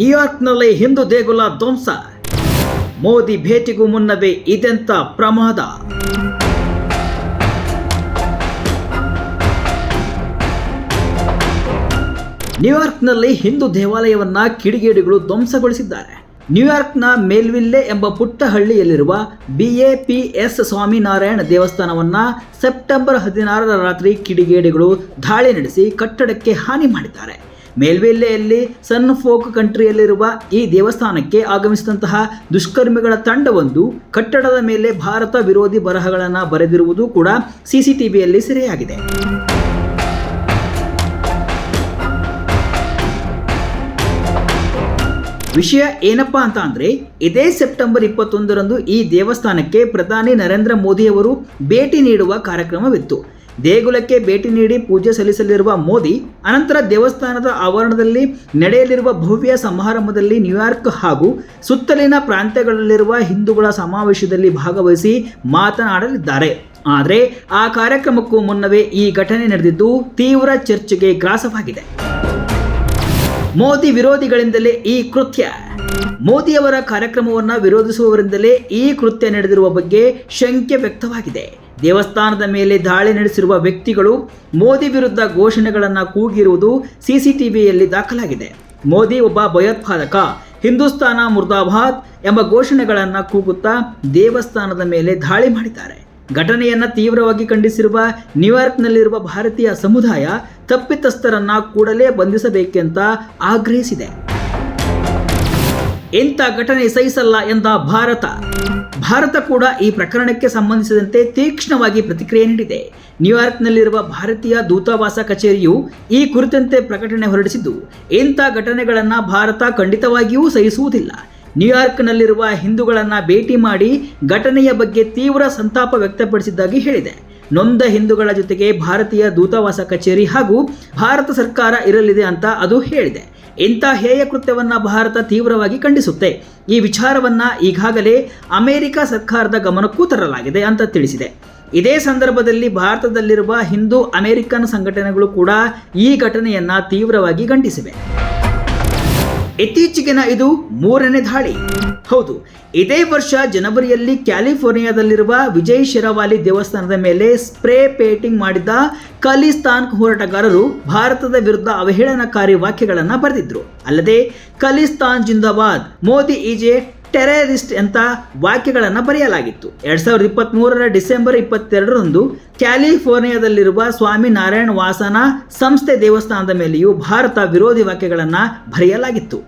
ನ್ಯೂಯಾರ್ಕ್ನಲ್ಲಿ ಹಿಂದೂ ದೇಗುಲ ಧ್ವಂಸ. ಮೋದಿ ಭೇಟಿಗೂ ಮುನ್ನವೇ ಇದೆಂತ ಪ್ರಮಾದ? ನ್ಯೂಯಾರ್ಕ್ನಲ್ಲಿ ಹಿಂದೂ ದೇವಾಲಯವನ್ನ ಕಿಡಿಗೇಡಿಗಳು ಧ್ವಂಸಗೊಳಿಸಿದ್ದಾರೆ. ನ್ಯೂಯಾರ್ಕ್ನ ಮೇಲ್ವಿಲ್ಲೆ ಎಂಬ ಪುಟ್ಟ ಹಳ್ಳಿಯಲ್ಲಿರುವ ಎಸ್ ಸ್ವಾಮಿನಾರಾಯಣ ದೇವಸ್ಥಾನವನ್ನ ಸೆಪ್ಟೆಂಬರ್ ಹದಿನಾರರ ರಾತ್ರಿ ಕಿಡಿಗೇಡಿಗಳು ದಾಳಿ ನಡೆಸಿ ಕಟ್ಟಡಕ್ಕೆ ಹಾನಿ ಮಾಡಿದ್ದಾರೆ. ಮೇಲ್ವಿಲ್ಲೆಯಲ್ಲಿ ಸನ್ ಫೋಕ್ ಕಂಟ್ರಿಯಲ್ಲಿರುವ ಈ ದೇವಸ್ಥಾನಕ್ಕೆ ಆಗಮಿಸಿದಂತಹ ದುಷ್ಕರ್ಮಿಗಳ ತಂಡವೊಂದು ಕಟ್ಟಡದ ಮೇಲೆ ಭಾರತ ವಿರೋಧಿ ಬರಹಗಳನ್ನು ಬರೆದಿರುವುದು ಕೂಡ ಸಿಸಿಟಿವಿಯಲ್ಲಿ ಸೆರೆಯಾಗಿದೆ. ವಿಷಯ ಏನಪ್ಪ ಅಂತ ಅಂದರೆ, ಇದೇ ಸೆಪ್ಟೆಂಬರ್ ಇಪ್ಪತ್ತೊಂದರಂದು ಈ ದೇವಸ್ಥಾನಕ್ಕೆ ಪ್ರಧಾನಿ ನರೇಂದ್ರ ಮೋದಿಯವರು ಭೇಟಿ ನೀಡುವ ಕಾರ್ಯಕ್ರಮವಿತ್ತು. ದೇಗುಲಕ್ಕೆ ಭೇಟಿ ನೀಡಿ ಪೂಜೆ ಸಲ್ಲಿಸಲಿರುವ ಮೋದಿ, ಅನಂತರ ದೇವಸ್ಥಾನದ ಆವರಣದಲ್ಲಿ ನಡೆಯಲಿರುವ ಭವ್ಯ ಸಮಾರಂಭದಲ್ಲಿ ನ್ಯೂಯಾರ್ಕ್ ಹಾಗೂ ಸುತ್ತಲಿನ ಪ್ರಾಂತ್ಯಗಳಲ್ಲಿರುವ ಹಿಂದೂಗಳ ಸಮಾವೇಶದಲ್ಲಿ ಭಾಗವಹಿಸಿ ಮಾತನಾಡಲಿದ್ದಾರೆ. ಆದರೆ ಆ ಕಾರ್ಯಕ್ರಮಕ್ಕೂ ಮುನ್ನವೇ ಈ ಘಟನೆ ನಡೆದಿದ್ದು ತೀವ್ರ ಚರ್ಚೆಗೆ ಗ್ರಾಸವಾಗಿದೆ. ಮೋದಿ ವಿರೋಧಿಗಳಿಂದಲೇ ಈ ಕೃತ್ಯ. ಮೋದಿಯವರ ಕಾರ್ಯಕ್ರಮವನ್ನು ವಿರೋಧಿಸುವವರಿಂದಲೇ ಈ ಕೃತ್ಯ ನಡೆದಿರುವ ಬಗ್ಗೆ ಶಂಕೆ ವ್ಯಕ್ತವಾಗಿದೆ. ದೇವಸ್ಥಾನದ ಮೇಲೆ ದಾಳಿ ನಡೆಸಿರುವ ವ್ಯಕ್ತಿಗಳು ಮೋದಿ ವಿರುದ್ಧ ಘೋಷಣೆಗಳನ್ನು ಕೂಗಿರುವುದು ಸಿಸಿಟಿವಿಯಲ್ಲಿ ದಾಖಲಾಗಿದೆ. ಮೋದಿ ಒಬ್ಬ ಭಯೋತ್ಪಾದಕ, ಹಿಂದೂಸ್ತಾನ ಮುರ್ದಾಬಾದ್ ಎಂಬ ಘೋಷಣೆಗಳನ್ನು ಕೂಗುತ್ತಾ ದೇವಸ್ಥಾನದ ಮೇಲೆ ದಾಳಿ ಮಾಡಿದ್ದಾರೆ. ಘಟನೆಯನ್ನು ತೀವ್ರವಾಗಿ ಖಂಡಿಸಿರುವ ನ್ಯೂಯಾರ್ಕ್ನಲ್ಲಿರುವ ಭಾರತೀಯ ಸಮುದಾಯ ತಪ್ಪಿತಸ್ಥರನ್ನು ಕೂಡಲೇ ಬಂಧಿಸಬೇಕೆಂತ ಆಗ್ರಹಿಸಿದೆ. ಇಂಥ ಘಟನೆ ಸಹಿಸಲ್ಲ ಎಂದ ಭಾರತ. ಭಾರತ ಕೂಡ ಈ ಪ್ರಕರಣಕ್ಕೆ ಸಂಬಂಧಿಸಿದಂತೆ ತೀಕ್ಷ್ಣವಾಗಿ ಪ್ರತಿಕ್ರಿಯೆ ನೀಡಿದೆ. ನ್ಯೂಯಾರ್ಕ್ನಲ್ಲಿರುವ ಭಾರತೀಯ ದೂತಾವಾಸ ಕಚೇರಿಯು ಈ ಕುರಿತಂತೆ ಪ್ರಕಟಣೆ ಹೊರಡಿಸಿದ್ದು ಇಂಥ ಘಟನೆಗಳನ್ನು ಭಾರತ ಖಂಡಿತವಾಗಿಯೂ ಸಹಿಸುವುದಿಲ್ಲ. ನ್ಯೂಯಾರ್ಕ್ನಲ್ಲಿರುವ ಹಿಂದೂಗಳನ್ನು ಭೇಟಿ ಮಾಡಿ ಘಟನೆಯ ಬಗ್ಗೆ ತೀವ್ರ ಸಂತಾಪ ವ್ಯಕ್ತಪಡಿಸಿದ್ದಾಗಿ ಹೇಳಿದೆ. ನೊಂದ ಹಿಂದೂಗಳ ಜೊತೆಗೆ ಭಾರತೀಯ ದೂತಾವಾಸ ಕಚೇರಿ ಹಾಗೂ ಭಾರತ ಸರ್ಕಾರ ಇರಲಿದೆ ಅಂತ ಅದು ಹೇಳಿದೆ. ಇಂಥ ಹೇಯ ಕೃತ್ಯವನ್ನು ಭಾರತ ತೀವ್ರವಾಗಿ ಖಂಡಿಸುತ್ತೆ? ಈ ವಿಚಾರವನ್ನು ಈಗಾಗಲೇ ಅಮೆರಿಕ ಸರ್ಕಾರದ ಗಮನಕ್ಕೂ ತರಲಾಗಿದೆ ಅಂತ ತಿಳಿಸಿದೆ. ಇದೇ ಸಂದರ್ಭದಲ್ಲಿ ಭಾರತದಲ್ಲಿರುವ ಹಿಂದೂ ಅಮೆರಿಕನ್ ಸಂಘಟನೆಗಳು ಕೂಡ ಈ ಘಟನೆಯನ್ನ ತೀವ್ರವಾಗಿ ಖಂಡಿಸಿವೆ. ಇತ್ತೀಚೆಗಿನ ಇದು ಮೂರನೇ ದಾಳಿ. ಹೌದು, ಇದೇ ವರ್ಷ ಜನವರಿಯಲ್ಲಿ ಕ್ಯಾಲಿಫೋರ್ನಿಯಾದಲ್ಲಿರುವ ವಿಜಯ್ ಶಿರವಾಲಿ ದೇವಸ್ಥಾನದ ಮೇಲೆ ಸ್ಪ್ರೇ ಪೇಂಟಿಂಗ್ ಮಾಡಿದ್ದ ಖಲಿಸ್ತಾನ್ ಹೋರಾಟಗಾರರು ಭಾರತದ ವಿರುದ್ಧ ಅವಹೇಳನಕಾರಿ ವಾಕ್ಯಗಳನ್ನು ಬರೆದಿದ್ರು. ಅಲ್ಲದೆ ಖಲಿಸ್ತಾನ್ ಜಿಂದಾಬಾದ್, ಮೋದಿ ಈಜೆ ಟೆರರಿಸ್ಟ್ ಅಂತ ವಾಕ್ಯಗಳನ್ನು ಬರೆಯಲಾಗಿತ್ತು. ಎರಡ್ ಸಾವಿರದ ಇಪ್ಪತ್ತ್ ಮೂರರ ಡಿಸೆಂಬರ್ ಇಪ್ಪತ್ತೆರಡರಂದು ಕ್ಯಾಲಿಫೋರ್ನಿಯಾದಲ್ಲಿರುವ ಸ್ವಾಮಿ ನಾರಾಯಣ ವಾಸನ ಸಂಸ್ಥೆ ದೇವಸ್ಥಾನದ ಮೇಲೆಯೂ ಭಾರತ ವಿರೋಧಿ ವಾಕ್ಯಗಳನ್ನು ಬರೆಯಲಾಗಿತ್ತು.